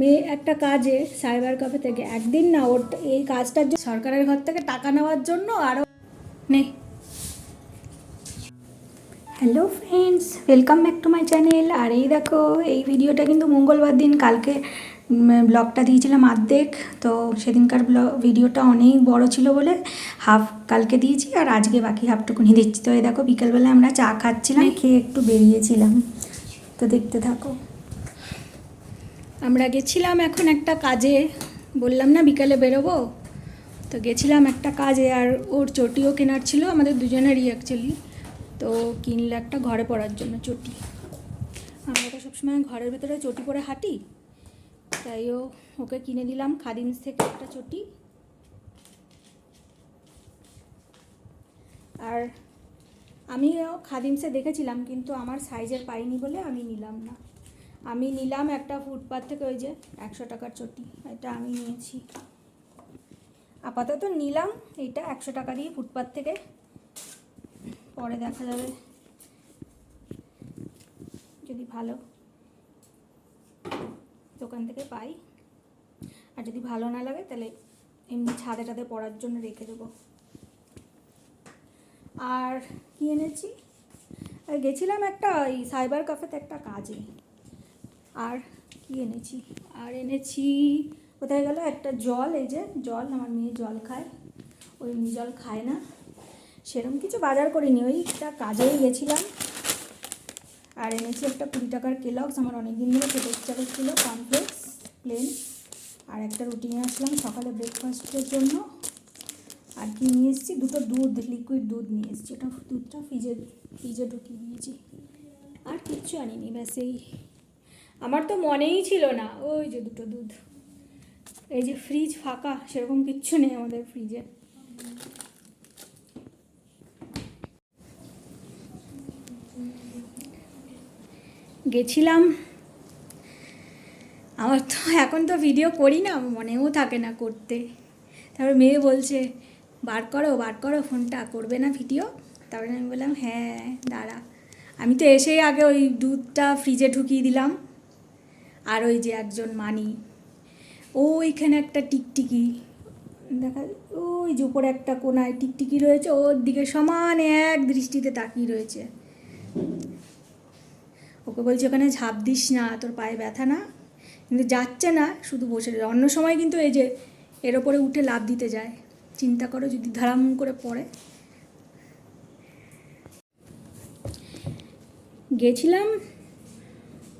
মেয়ে একটা কাজে সাইবার ক্যাফে থেকে একদিন না, ওর এই কাজটার জন্য সরকারের ঘর থেকে টাকা নেওয়ার জন্য আরও নে। Hello friends welcome back to my channel আর এই দেখো, এই ভিডিওটা কিন্তু মঙ্গলবার দিন, কালকে ব্লগটা দিয়েছিলাম আর্ধেক। তো সেদিনকার ব্লগ ভিডিওটা অনেক বড় ছিল বলে হাফ কালকে দিয়েছি, আর আজকে বাকি হাফটুকুনি দিচ্ছি। তো এই দেখো বিকালবেলা আমরা চা খাচ্ছিলাম, খেয়ে একটু বেরিয়েছিলাম। তো দেখতে থাকো। আমরা গেছিলাম এখন একটা কাজে, বললাম না বিকালে বেরোবো? তো গেছিলাম একটা কাজে আর ওর চটিও কেনার ছিল, আমাদের দুজনেরই অ্যাকচুয়ালি তো কিনলে একটা ঘরে পড়ার জন্য চটি। আমরা তো সবসময় ঘরের ভেতরে চটি পরে হাঁটি। তাই ও, ওকে কিনে দিলাম খাদিমস থেকে একটা চটি। আর আমিও খাদিমসে দেখেছিলাম, কিন্তু আমার সাইজের পাইনি বলে আমি নিলাম না। আমি নিলাম একটা ফুটপাথ থেকে ওই যে একশো টাকার চটি, এটা আমি নিয়েছি। আপাতত নিলাম এইটা একশো টাকা দিয়ে ফুটপাথ থেকে। পরে দেখা যাবে যদি ভালো দোকান থেকে পাই। আর যদি ভালো না লাগে তাহলে এমনি ছাদে টাদে পড়ার জন্য রেখে দেবো। আর কি এনেছি? গেছিলাম একটা ওই সাইবার কাফেতে একটা কাজে। আর কি এনেছি? আর এনেছি, কোথায় গেল? একটা জল, এই যে জল, আমার মেয়ে জল খায়। ওই এমনি জল খায় না। সেরকম কিছু বাজার করিনি ওইটা কাজেই গেছিলাম। আর এনেছি একটা কুড়ি টাকার কেলক্স আমার অনেক দিন ধরে খেতে ইচ্ছা করছিল কমপ্লেক্স প্লেন আর একটা রুটি নিয়ে আসলাম সকালে ব্রেকফাস্টের জন্য। আর কি নিয়ে এসেছি? দুটো দুধ লিকুইড দুধ নিয়ে এসেছি। ওটা দুধটা ফ্রিজে ফ্রিজে ঢুকিয়ে দিয়েছি। আর কিচ্ছু আনিনি, ব্যাস এই আমার তো মনেই ছিল না। ওই যে দুটো দুধ। এই যে ফ্রিজ ফাঁকা, সেরকম কিচ্ছু নেই আমাদের ফ্রিজে গেছিলাম। আমার তো এখন তো ভিডিও করি না, মনেও থাকে না করতে। তারপর মেয়ে বলছে, বার করো বার করো, ফোনটা করবে না ভিডিও তারপরে আমি বললাম হ্যাঁ দাঁড়া। আমি তো এসেই আগে ওই দুধটা ফ্রিজে ঢুকিয়ে দিলাম। আর ওই যে একজন মানি। ও ওইখানে একটা টিকটিকি, দেখা, ওই যে উপরে একটা কোনায় টিকটিকি রয়েছে, ওর দিকে সমান এক দৃষ্টিতে তাকিয়ে রয়েছে। ওকে বলছে, ওখানে ঝাঁপ দিস না, তোর পায়ে ব্যথা না। কিন্তু যাচ্ছে না, শুধু বসে অন্য সময় কিন্তু এই যে এর ওপরে উঠে লাভ দিতে যায়। চিন্তা করো যদি ধারাম করে পড়ে। গেছিলাম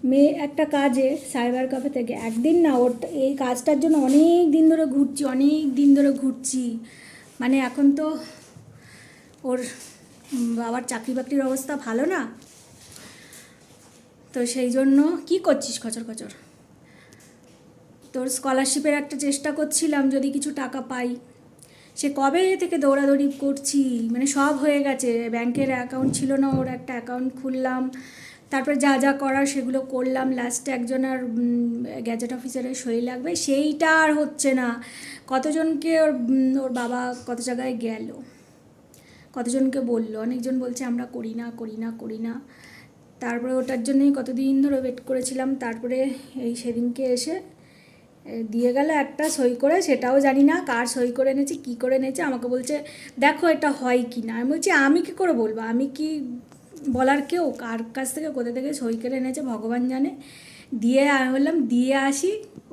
মেয়ে একটা কাজে সাইবার ক্যাফে থেকে, একদিন না, ওর এই কাজটার জন্য অনেক দিন ধরে ঘুরছি, অনেক দিন ধরে ঘুরছি। মানে এখন তো ওর বাবার চাকরি বাকরির অবস্থা ভালো না। তো সেই জন্য কি করছিস খচর খচর? তোর স্কলারশিপের একটা চেষ্টা করছিলাম যদি কিছু টাকা পাই। সে কবে থেকে দৌড়াদৌড়ি করছি? মানে সব হয়ে গেছে। ব্যাংকের অ্যাকাউন্ট ছিল না, ওর একটা অ্যাকাউন্ট খুললাম। তারপরে যা যা করার সেগুলো করলাম। লাস্টে একজন আর গ্যাজেট অফিসারের সই লাগবে। সেইটা আর হচ্ছে না। কতজনকে ওর ওর বাবা কত জায়গায় গেল? কতজনকে বলল? অনেকজন বলছে, আমরা করি না করি না করি না। তারপরে ওটার জন্যই কতদিন ধরে ওয়েট করেছিলাম। তারপরে এই সেদিনকে এসে দিয়ে গেল একটা সই করে। সেটাও জানি না, কার সই করে এনেছে, কী করে এনেছে। আমাকে বলছে, দেখো এটা হয় কি না আমি বলছি, আমি কী করে বলব? আমি কি বলার কেউ কার কাছ থেকে, কোথা থেকে সই করে এনেছে ভগবান জানে। দিয়ে বললাম, দিয়ে আসি,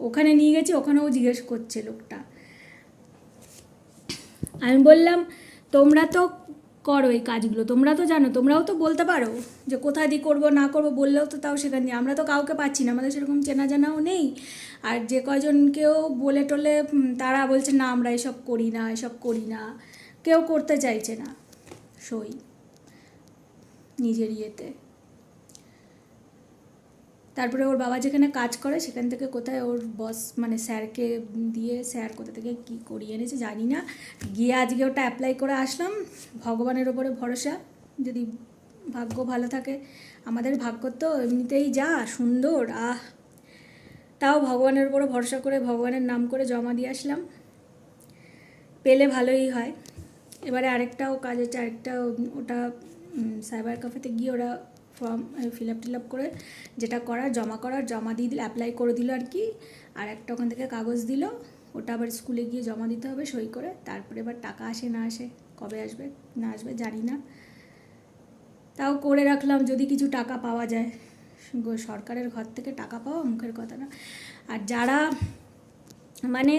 ওখানে নিয়ে গেছি ওখানেও জিজ্ঞেস করছে লোকটা। আমি বললাম, তোমরা তো করো এই কাজগুলো, তোমরা তো জানো, তোমরাও তো বলতে পারো যে কোথায় দিয়ে করব, না করব, বললেও তো তাও সেখান দিয়ে আমরা তো কাউকে পাচ্ছি না, আমাদের সেরকম চেনা জানাও নেই। আর যে কয়জনকেও বলে টলে তারা বলছে, না, আমরা এসব করি না, এসব করি না। কেউ করতে চাইছে না সই। নিজের ইয়েতে। তারপরে ওর বাবা যেখানে কাজ করে সেখান থেকে কোথায় ওর বস মানে স্যারকে দিয়ে স্যার কোথা থেকে কী করিয়ে এনেছে জানি না। গিয়ে আজকে ওটা অ্যাপ্লাই করে আসলাম। ভগবানের ওপরে ভরসা। যদি ভাগ্য ভালো থাকে, আমাদের ভাগ্য তো এমনিতেই যা সুন্দর, আহ। তাও ভগবানের উপরে ভরসা করে, ভগবানের নাম করে জমা দিয়ে আসলাম। পেলে ভালোই হয়। এবারে আরেকটাও কাজ আছে, আরেকটা ওটা সাইবার ক্যাফেতে গিয়ে ওরা form fill up till up করে যেটা করার, জমা করার, জমা দিয়ে দিল অ্যাপ্লাই করে দিল আর কি। আর একটা ওখান থেকে কাগজ দিল, ওটা আবার স্কুলে গিয়ে জমা দিতে হবে সই করে, তারপরে এবার টাকা আসে না আসে, কবে আসবে, না আসবে জানি না। তাও করে রাখলাম যদি কিছু টাকা পাওয়া যায়। সরকারের ঘর থেকে টাকা পাওয়া মুখের কথা না। আর যারা মানে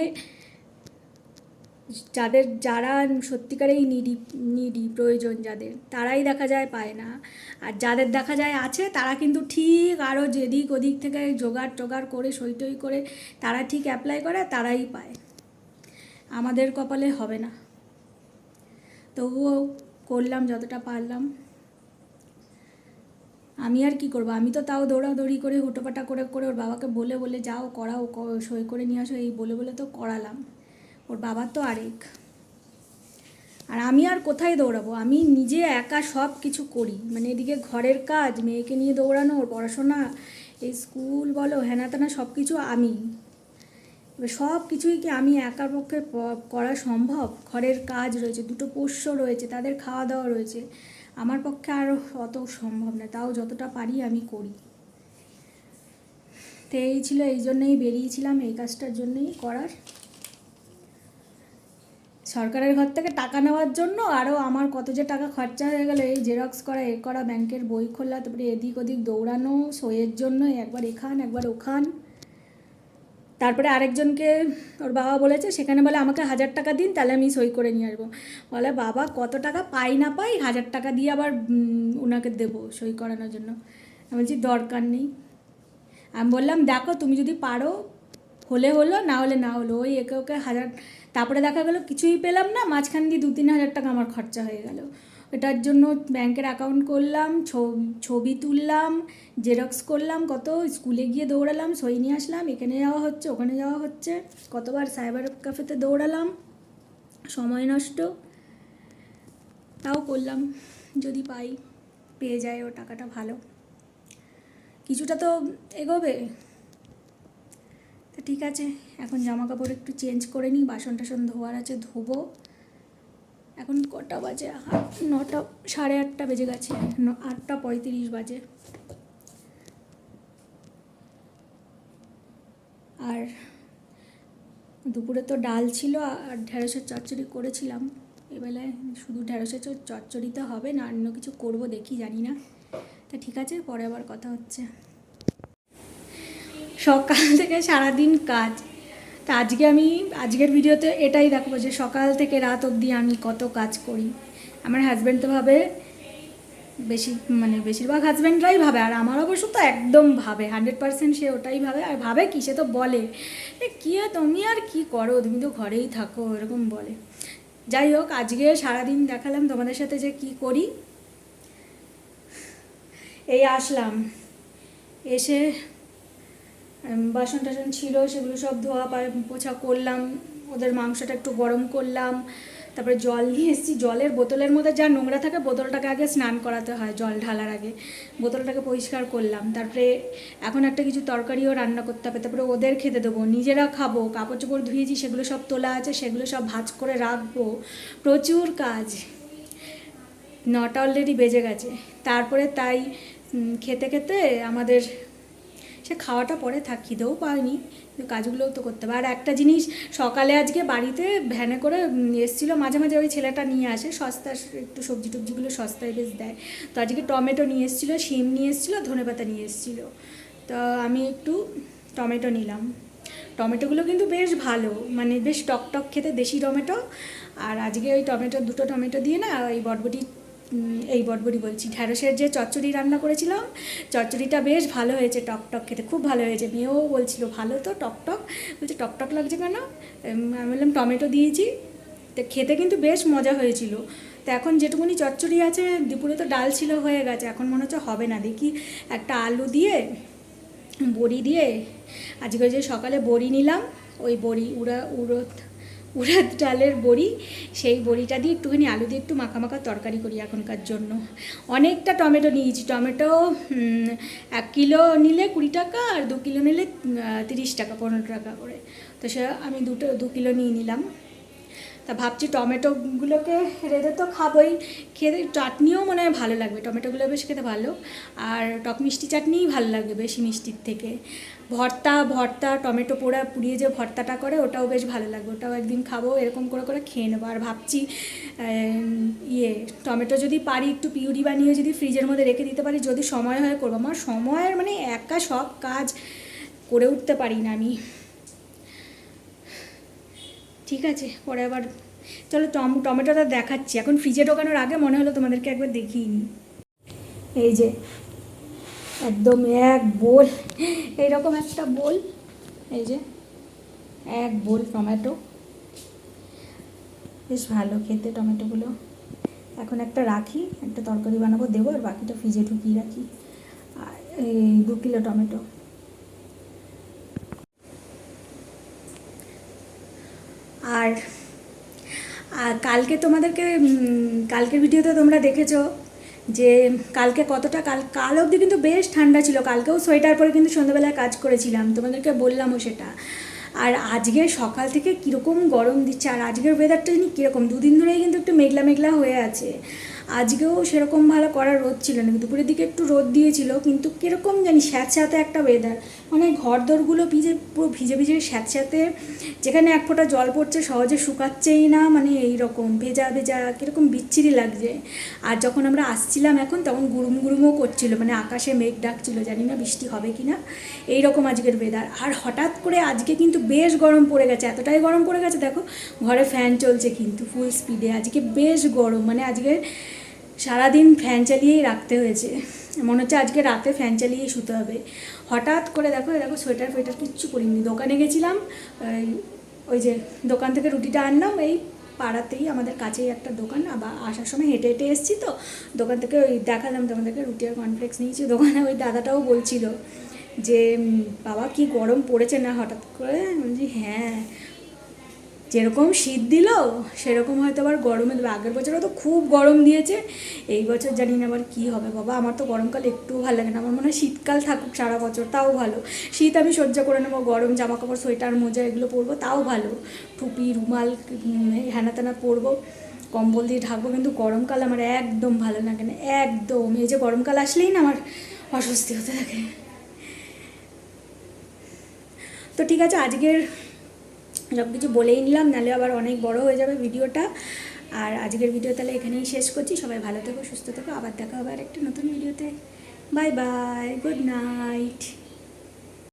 যাদের, যারা সত্যিকারেই নিডি নিডি প্রয়োজন যাদের, তারাই দেখা যায় পায় না। আর যাদের দেখা যায় আছে, তারা কিন্তু ঠিক আরও যেদিক ওদিক থেকে জোগাড় টোগাড় করে সই টই করে তারা ঠিক অ্যাপ্লাই করে, তারাই পায়। আমাদের কপালে হবে না। তবুও করলাম যতটা পারলাম। আমি আর কি করব? আমি তো তাও দৌড়াদৌড়ি করে, হুটোপাটা করে করে ওর বাবাকে বলে বলে যাও, করাও সই করে নিয়ে আসো, এই বলে বলে তো করালাম। ওর বাবার তো আরেক। আর আমি আর কোথায় দৌড়াবো? আমি নিজে একা সব কিছু করি। মানে এদিকে ঘরের কাজ, মেয়েকে নিয়ে দৌড়ানো ওর পড়াশোনা, এই স্কুল বলো, হেনা তেনা সব কিছু আমি। এবার সব কিছুই কি আমি একার পক্ষে করা সম্ভব? ঘরের কাজ রয়েছে, দুটো পোষ্য রয়েছে, তাদের খাওয়া দাওয়া রয়েছে। আমার পক্ষে আর অত সম্ভব না, তাও যতটা পারি আমি করি। তো এই ছিল, এই জন্যেই বেরিয়েছিলাম, এই কাজটার জন্যই করার। সরকারের ঘর থেকে টাকা নেওয়ার জন্য আরও আমার কত যে টাকা খরচা হয়ে গেলো, এই জেরক্স করা, এ করা ব্যাংকের বই খোলা, তারপরে এদিক ওদিক দৌড়ানো সইয়ের জন্য একবার এখান, একবার ওখান। তারপরে আরেকজনকে ওর বাবা বলেছে, সেখানে বলে, আমাকে হাজার টাকা দিন, তাহলে আমি সই করে নিয়ে আসব। বলে, বাবা, কত টাকা পাই না পাই, হাজার টাকা দিয়ে আবার ওনাকে দেবো সই করানোর জন্য। আমি বলছি, দরকার নেই। আমি বললাম, দেখো, তুমি যদি পারো হলে হলো, না হলে না হলো। ওই একে ওকে হাজার, তারপরে দেখা গেলো কিছুই পেলাম না, মাঝখান দিয়ে দু তিন হাজার টাকা আমার খরচা হয়ে গেল। এটার জন্য ব্যাংকের অ্যাকাউন্ট করলাম ছবি তুললাম জেরক্স করলাম, কত, স্কুলে গিয়ে দৌড়ালাম, সই নিয়ে আসলাম, এখানে যাওয়া হচ্ছে, ওখানে যাওয়া হচ্ছে। কতবার সাইবার ক্যাফেতে দৌড়ালাম, সময় নষ্ট। তাও করলাম, যদি পাই, পেয়ে যায় ও টাকাটা ভালো। কিছুটা তো এগোবে। তো ঠিক আছে, এখন জামা কাপড় একটু চেঞ্জ করে নিই বাসন টাসন ধোয়ার আছে, ধোবো। এখন কটা বাজে? নটা, সাড়ে আটটা বেজে গেছে আটটা পঁয়ত্রিশ বাজে। আর দুপুরে তো ডাল ছিল, আর ঢেঁড়সের চচ্চড়ি করেছিলাম। এবেলায় শুধু ঢেঁড়সের চ- চচ্চড়িতে হবে না, অন্য কিছু করব দেখি, জানি না। তা ঠিক আছে, পরে আবার কথা হচ্ছে। সকাল থেকে সারাদিন কাজ। তা আজকে আমি, আজকের ভিডিওতে এটাই দেখাবো যে সকাল থেকে রাত অবধি আমি কত কাজ করি। আমার হাজব্যান্ড তো ভাবে বেশি মানে বেশিরভাগ হাজব্যান্ডরাই ভাবে, আর আমার অবশ্য তো একদম ভাবে হান্ড্রেড পার্সেন্ট সে ওটাই ভাবে, আর ভাবে কি সে তো বলে। কী তুমি আর কি করো? তুমি তো ঘরেই থাকো, এরকম বলে। যাই হোক, আজকে সারাদিন দেখালাম তোমাদের সাথে যে কি করি। এই আসলাম। এসে বাসন টাসন ছিল, সেগুলো সব ধোয়া পোছা করলাম। ওদের মাংসটা একটু গরম করলাম। তারপরে জল নিয়ে এসেছি। জলের বোতলের মধ্যে যা নোংরা থাকে, বোতলটাকে আগে স্নান করাতে হয় জল ঢালার আগে। বোতলটাকে পরিষ্কার করলাম। তারপরে এখন একটা কিছু তরকারিও রান্না করতে হবে। তারপরে ওদের খেতে দেবো। নিজেরা খাব। কাপড় চোপড় ধুয়েছি, সেগুলো সব তোলা আছে, সেগুলো সব ভাজ করে রাখব। প্রচুর কাজ। নটা অলরেডি বেজে গেছে। তারপরে তাই খেতে খেতে আমাদের সে খাওয়াটা পরে থাক, খিদেও পায়নি, কিন্তু কাজগুলোও তো করতে হবে। আর একটা জিনিস, সকালে আজকে বাড়িতে ভ্যানে করে এসছিল, মাঝে মাঝে ওই ছেলেটা নিয়ে আসে সস্তা একটু সবজি টবজিগুলো সস্তায় বেশ দেয়। তো আজকে টমেটো নিয়ে এসেছিল, শিম নিয়ে এসেছিল, ধনেপাতা নিয়ে এসেছিল। তো আমি একটু টমেটো নিলাম। টমেটোগুলো কিন্তু বেশ ভালো মানে বেশ টক টক খেতে দেশি টমেটো। আর আজকে ওই টমেটো, দুটো টমেটো দিয়ে না, ওই বটবটি এই বটবটি বলছি। ঢ্যাঁড়সের যে চচ্চড়ি রান্না করেছিলাম, চচ্চড়িটা বেশ ভালো হয়েছে, টক টক খেতে, খুব ভালো হয়েছে। মেয়েও বলছিল, ভালো তো, টক টক। বলছে, টক টক লাগছে কেন? আমি বললাম, টমেটো দিয়েছি। তো খেতে কিন্তু বেশ মজা হয়েছিল। তো এখন যেটুকুনি চচ্চড়ি আছে, দুপুরে তো ডাল ছিল হয়ে গেছে, এখন মনে হচ্ছে হবে না। দেখি একটা আলু দিয়ে, বড়ি দিয়ে, আজকে যে সকালে বড়ি নিলাম, ওই বড়ি উড়া উড়দ উড়াদ ডালের বড়ি, সেই বড়িটা দিয়ে একটুখানি আলু দিয়ে একটু মাখা মাখা তরকারি করি এখনকার জন্য। অনেকটা টমেটো নিয়েছি। টমেটো এক কিলো নিলে কুড়ি টাকা আর দু কিলো নিলে তিরিশ টাকা, পনেরো টাকা করে। তো সে আমি দুটো, দু কিলো নিয়ে নিলাম। তা ভাবছি টমেটোগুলোকে রেঁধে তো খাবোই। খেতে চাটনিও মনে হয় ভালো লাগবে। টমেটোগুলো বেশ খেতে ভালো। আর টক মিষ্টি চাটনিই ভালো লাগবে বেশি মিষ্টির থেকে। ভর্তা ভর্তা, টমেটো পোড়া পুড়িয়ে যে ভর্তাটা করে, ওটাও বেশ ভালো লাগবে। ওটাও একদিন খাব, এরকম করে করে খেয়ে নেব। আর ভাবছি ইয়ে টমেটো যদি পারি, একটু পিউরি বানিয়ে যদি ফ্রিজের মধ্যে রেখে দিতে পারি, যদি সময় হয় করব। আমার সময়ের মানে একা সব কাজ করে উঠতে পারি না আমি। ঠিক আছে, পরে আবার চলো টম, টমেটোটা দেখাচ্ছি। এখন ফ্রিজে ঢোকানোর আগে মনে হলো তোমাদেরকে একবার দেখিয়ে নিই। এই যে, একদম এক বোল এইরকম একটা বোল, এই যে, এক বোল টমেটো। বেশ ভালো খেতে টমেটোগুলো। এখন একটা রাখি, একটা তরকারি বানাবো, দেবো, আর বাকিটা ফ্রিজে ঢুকিয়ে রাখি। আর এই দু কিলো টমেটো। আর কালকে তোমাদেরকে কালকের ভিডিওতে তোমরা দেখেছ যে কালকে কতটা, কাল কাল অবধি কিন্তু বেশ ঠান্ডা ছিল, কালকেও সোয়েটার পরে কিন্তু সন্ধ্যাবেলায় কাজ করেছিলাম, তোমাদেরকে বললামও সেটা। আর আজকে সকাল থেকে কীরকম গরম দিচ্ছে, আর আজকের ওয়েদারটা জানি কীরকম, দুদিন ধরেই কিন্তু একটু মেঘলা মেঘলা হয়ে আছে। আজকেও সেরকম ভালো করা রোদ ছিল না। দুপুরের দিকে একটু রোদ দিয়েছিল, কিন্তু কীরকম জানি স্যাঁতস্যাঁতে একটা ওয়েদার মানে ঘর দরগুলো ভিজে, পুরো ভিজে ভিজে স্যাঁতস্যাঁতে যেখানে এক ফোঁটা জল পড়ছে সহজে শুকাচ্ছেই না মানে এই রকম ভেজা ভেজা কীরকম বিচ্ছিরি লাগছে। আর যখন আমরা আসছিলাম এখন, তখন গুরুম গুরুমও করছিল মানে আকাশে মেঘ ডাকছিল, জানি না বৃষ্টি হবে কি না। এই রকম আজকের ওয়েদার আর হঠাৎ করে আজকে কিন্তু বেশ গরম পড়ে গেছে। এতটাই গরম পড়ে গেছে, দেখো, ঘরে ফ্যান চলছে কিন্তু ফুল স্পিডে আজকে বেশ গরম মানে আজকে সারাদিন ফ্যান চালিয়েই রাখতে হয়েছে। মনে হচ্ছে আজকে রাতে ফ্যান চালিয়েই শুতে হবে। হঠাৎ করে দেখো দেখো সোয়েটার ফোয়েটার কিচ্ছু করিনি দোকানে গেছিলাম ওই যে দোকান থেকে রুটিটা আনলাম, এই পাড়াতেই আমাদের কাছেই একটা দোকান, আবার আসার সময় হেঁটে হেঁটে এসেছি তো। দোকান থেকে ওই দেখালাম তোমাদেরকে রুটি আর কনফ্লেক্স নিয়েছি। দোকানে ওই দাদাটাও বলছিল যে বাবা কি গরম পড়েছে না? হঠাৎ করে বলছি হ্যাঁ যেরকম শীত দিল, সেরকম হয়তো আবার গরমে দেবে। আগের বছরও তো খুব গরম দিয়েছে, এই বছর জানি না আবার কী হবে বাবা। আমার তো গরমকাল একটুও ভালো লাগে না। আমার মনে হয় শীতকাল থাকুক সারা বছর, তাও ভালো। শীত আমি সহ্য করে নেব, গরম জামা কাপড় সোয়েটার, মোজা এগুলো পরবো, তাও ভালো। টুপি, রুমাল হ্যানা ত্যানা পরবো, কম্বল দিয়ে ঢাকবো, কিন্তু গরমকাল আমার একদম ভালো লাগে না, একদম। এই যে গরমকাল আসলেই না আমার অস্বস্তি হতে থাকে। তো ঠিক আছে, আজকের সব কিছু বলেই নিলাম, নাহলে আবার অনেক বড় হয়ে যাবে ভিডিওটা। আর আজকের ভিডিও তাহলে এখানেই শেষ করছি। সবাই ভালো থেকো, সুস্থ থেকো। আবার দেখা হবে আর একটা নতুন ভিডিওতে। Bye bye, good night.